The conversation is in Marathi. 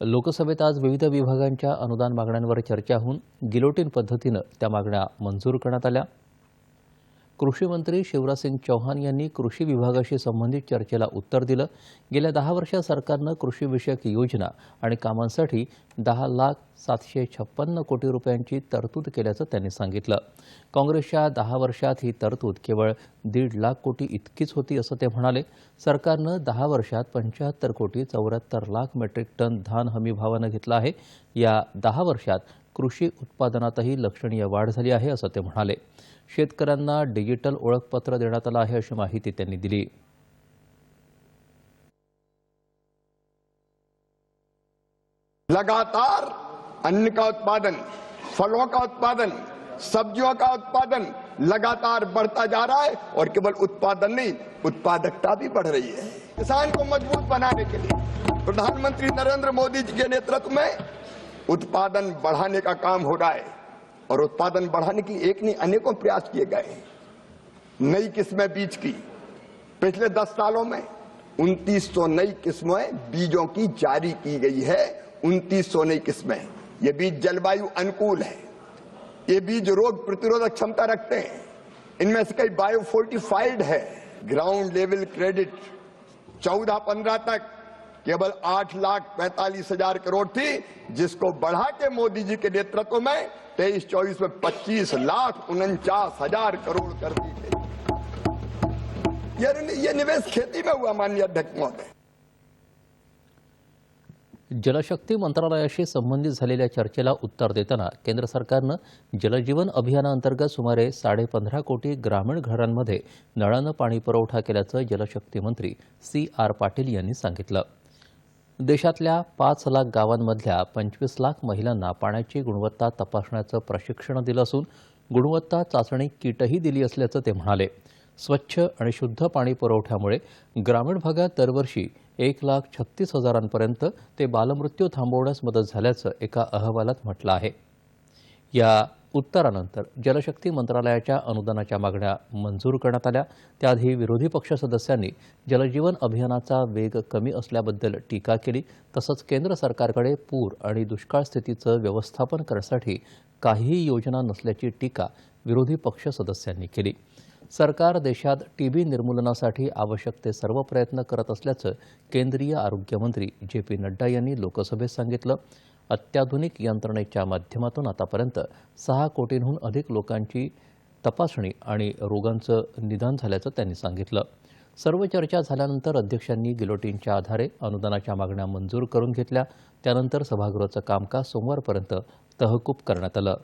लोकसभेत आज विविध विभागांच्या अनुदान मागण्यांवर चर्चा होऊन गिलोटीन पद्धतीनं त्या मागण्या मंजूर करण्यात आल्या. कृषी मंत्री शिवराजसिंग चौहान यांनी कृषी विभागाशी संबंधित चर्चेला उत्तर दिलं. गेल्या दहा वर्षात सरकारनं कृषीविषयक योजना आणि कामांसाठी दहा लाख सातशे छप्पन्न कोटी रुपयांची तरतूद केल्याचं त्यांनी सांगितलं. काँग्रेसच्या दहा वर्षात ही तरतूद केवळ दीड लाख कोटी इतकीच होती असं ते म्हणाले. सरकारनं दहा वर्षात पंच्याहत्तर कोटी चौऱ्याहत्तर लाख मेट्रिक टन धान हमी भावानं घेतलं आहे. या दहा वर्षात कृषी उत्पादनातही लक्षणीय वाढ झाली आहे, असं डिजिटल ओळखपत्र देण्यात लगातार अन्न का उत्पादन, फलों का उत्पादन, सब्जियों का उत्पादन लगातार बढ़ता जा रहा है और केवल उत्पादन नहीं, उत्पादकता भी बढ़ रही है। किसान को मज़बूत बनाने के लिए प्रधानमंत्री नरेंद्र मोदी जी के नेतृत्व में उत्पादन बढ़ाने का काम हो रहा है और उत्पादन बढ़ाने के लिए एक नहीं अनेकों प्रयास किए गए। नई किस्में बीज की। पिछले दस सालों में 2900 नई किस्में बीजों की जारी की गई है। 2900 नई किस्में। ये बीज जलवायु अनुकूल है। ये बीज रोग प्रतिरोधक क्षमता रखते हैं। इनमें से कई बायोफोर्टिफाइड है। ग्राउंड लेवल क्रेडिट 14-15 तक। केवल आठ लाख पैंतालीस हजार करोड़ थी जिसको बढ़ा के मोदी जी के नेतृत्व में तेईस चौबीस में पच्चीस लाख उनचास हजार करोड़ कर दी गई। ये, ये निवेश खेती में हुआ माननीय अध्यक्ष महोदय। जलशक्ती मंत्रालयाशी संबंधित झालेल्या चर्चेला उत्तर देताना केंद्र सरकारनं जलजीवन अभियानाअंतर्गत सुमारे साडेपंधरा कोटी ग्रामीण घरांमध्ये नळानं पाणी पुरवठा केल्याचं जलशक्ती मंत्री सी आर पाटील यांनी सांगितलं. देशातल्या पाच लाख गावांमधल्या पंचवीस लाख महिलांना पाण्याची गुणवत्ता तपासण्याचं प्रशिक्षण दिलं असून गुणवत्ता चाचणी किटही दिली असल्याचं ते म्हणाले. स्वच्छ आणि शुद्ध पाणी पुरवठ्यामुळे ग्रामीण भागात दरवर्षी एक लाख छत्तीस हजारांपर्यंत ते बालमृत्यू थांबवण्यास मदत झाल्याचं एका अहवालात म्हटलं आहे. या उत्तरानंतर जलशक्ती मंत्रालयाच्या अनुदानाच्या मागण्या मंजूर करण्यात आल्या. त्याआधी विरोधी पक्ष सदस्यांनी जलजीवन अभियानाचा वेग कमी असल्याबद्दल टीका केली. तसंच केंद्र सरकारकडे पूर आणि दुष्काळ स्थितीचं व्यवस्थापन करण्यासाठी काहीही योजना नसल्याची टीका विरोधी पक्ष सदस्यांनी केली. सरकार देशात टीबी निर्मूलनासाठी आवश्यक ते सर्व प्रयत्न करत असल्याचं केंद्रीय आरोग्यमंत्री जे पी नड्डा यांनी लोकसभेत सांगितलं. अत्याधुनिक यंत्रणेच्या माध्यमातून आतापर्यंत सहा कोटींहून अधिक लोकांची तपासणी आणि रोगांचं निदान झाल्याचं त्यांनी सांगितलं. सर्व चर्चा झाल्यानंतर अध्यक्षांनी गिलोटीनच्या आधारे अनुदानाच्या मागण्या मंजूर करून घेतल्या. त्यानंतर सभागृहाचं कामकाज सोमवारपर्यंत तहकूब करण्यात आलं.